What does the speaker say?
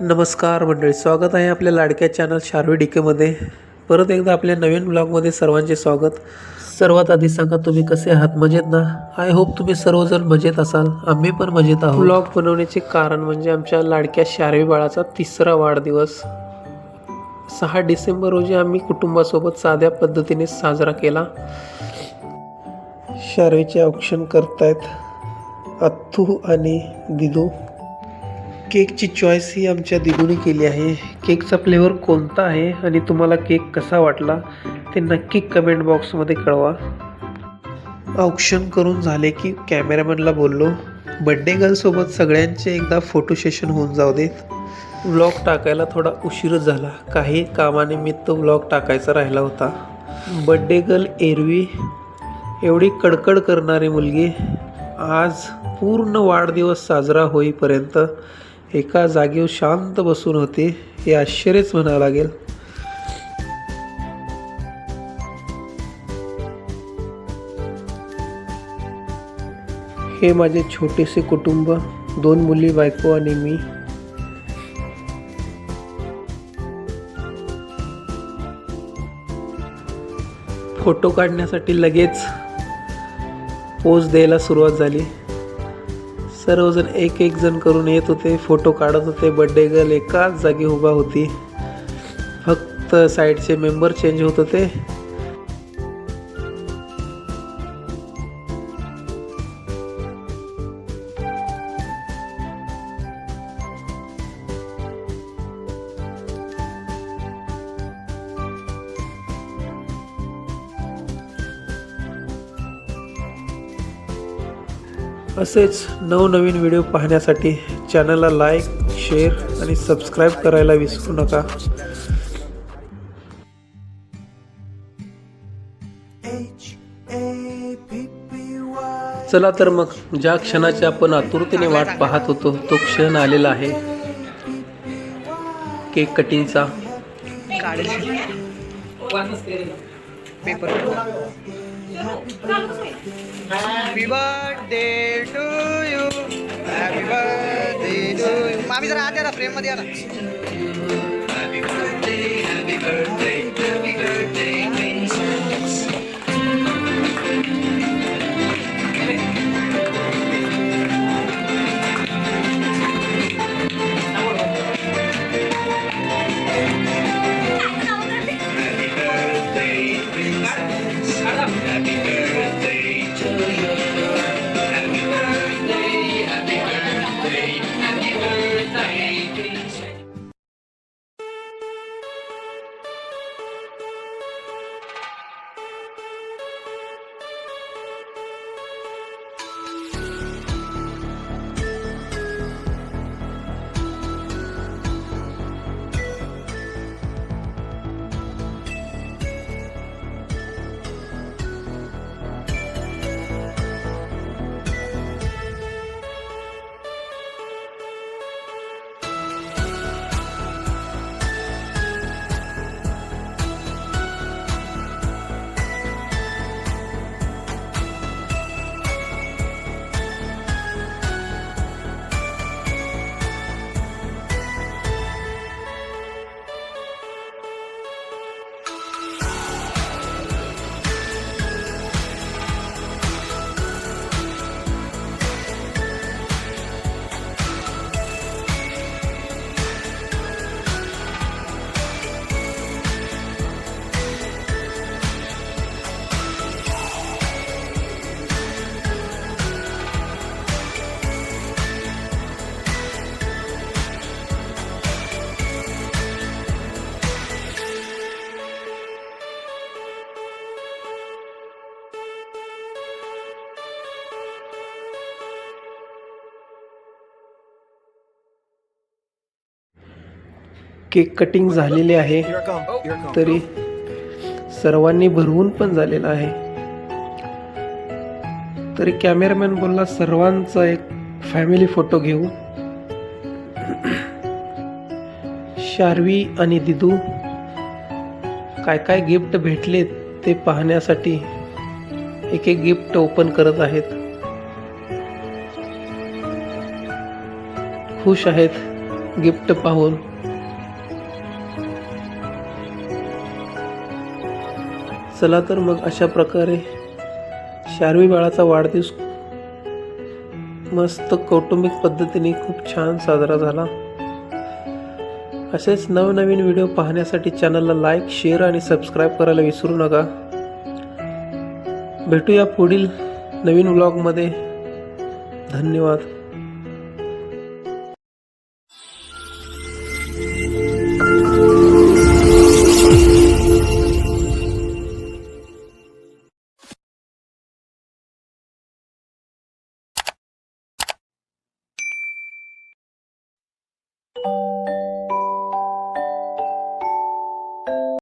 नमस्कार मंडळी स्वागत आहे आपल्या लाडक्या चॅनल शार्वी डीकेमध्ये परत एकदा आपल्या नवीन ब्लॉगमध्ये सर्वांचे स्वागत. सर्वात आधी सांगा तुम्ही कसे आहात? मजेत ना? आय होप तुम्ही सर्वजण मजेत असाल. आम्ही पण मजेत आहोत. ब्लॉग बनवण्याचे कारण म्हणजे आमच्या लाडक्या शार्वी बाळाचा तिसरा वाढदिवस. सहा डिसेंबर रोजी आम्ही कुटुंबासोबत साध्या पद्धतीने साजरा केला. शार्वीचे औक्षण करतायत अथ्थू आणि दिदू. केकची चॉईस ही आमच्या दिदूने केली आहे. केकचा फ्लेवर कोणता आहे आणि तुम्हाला केक कसा वाटला ते नक्की कमेंट बॉक्समध्ये कळवा. औक्षण करून झाले की कॅमेरामॅनला बोललो बड्डे गर्लसोबत सगळ्यांचे एकदा फोटो सेशन होऊन जाऊ देत. व्लॉग टाकायला थोडा उशीरच झाला. काही कामानिमित्त व्लॉग टाकायचा राहिला होता. बड्डे गर्ल एरवी एवढी कडकड करणारी मुलगी आज पूर्ण वाढदिवस साजरा होईपर्यंत एका जागेवर शांत बसून होते हे आश्चर्यच म्हणावं लागेल. हे माझे छोटेसे कुटुंब दोन मुली बायको आणि मी. फोटो काढण्यासाठी लगेच पोज द्यायला सुरुवात झाली. सर्वजण एक एक जण करून येत होते फोटो काढत होते. बड्डे गर्ल एकाच जागी उभा होती. फक्त साईडचे मेंबर चेंज होत होते. असेच नवनवीन व्हिडिओ पाहण्यासाठी चॅनलला लाईक शेअर आणि सबस्क्राईब करायला विसरू नका. चला तर मग ज्या क्षणाची आपण आतुरतेने वाट पाहत होतो तो क्षण आलेला आहे. Cake कटिंगचा. Paper. Happy birthday to you happy birthday to you मामी जरा आत या फ्रेममध्ये या ना. केक कटिंग झालेले आहे. तरी सर्वांनी भरवून पण झालेला आहे. तरी कॅमेरामॅन बोलला सर्वांचा एक फॅमिली फोटो घेऊ. शार्वी आणि दिदू काय काय गिफ्ट भेटलेत ते पाहण्यासाठी एक एक गिफ्ट ओपन करत आहेत. खुश आहेत गिफ्ट पाहून. चला तर मग अशा प्रकारे शार्वी बाळाचा वाढदिवस मस्त कौटुंबिक पद्धतीने खूप छान साजरा झाला. असेच नवनवीन व्हिडिओ पाहण्यासाठी चॅनलला लाईक शेअर आणि सबस्क्राईब करायला विसरू नका. भेटूया पुढील नवीन व्लॉगमध्ये. धन्यवाद.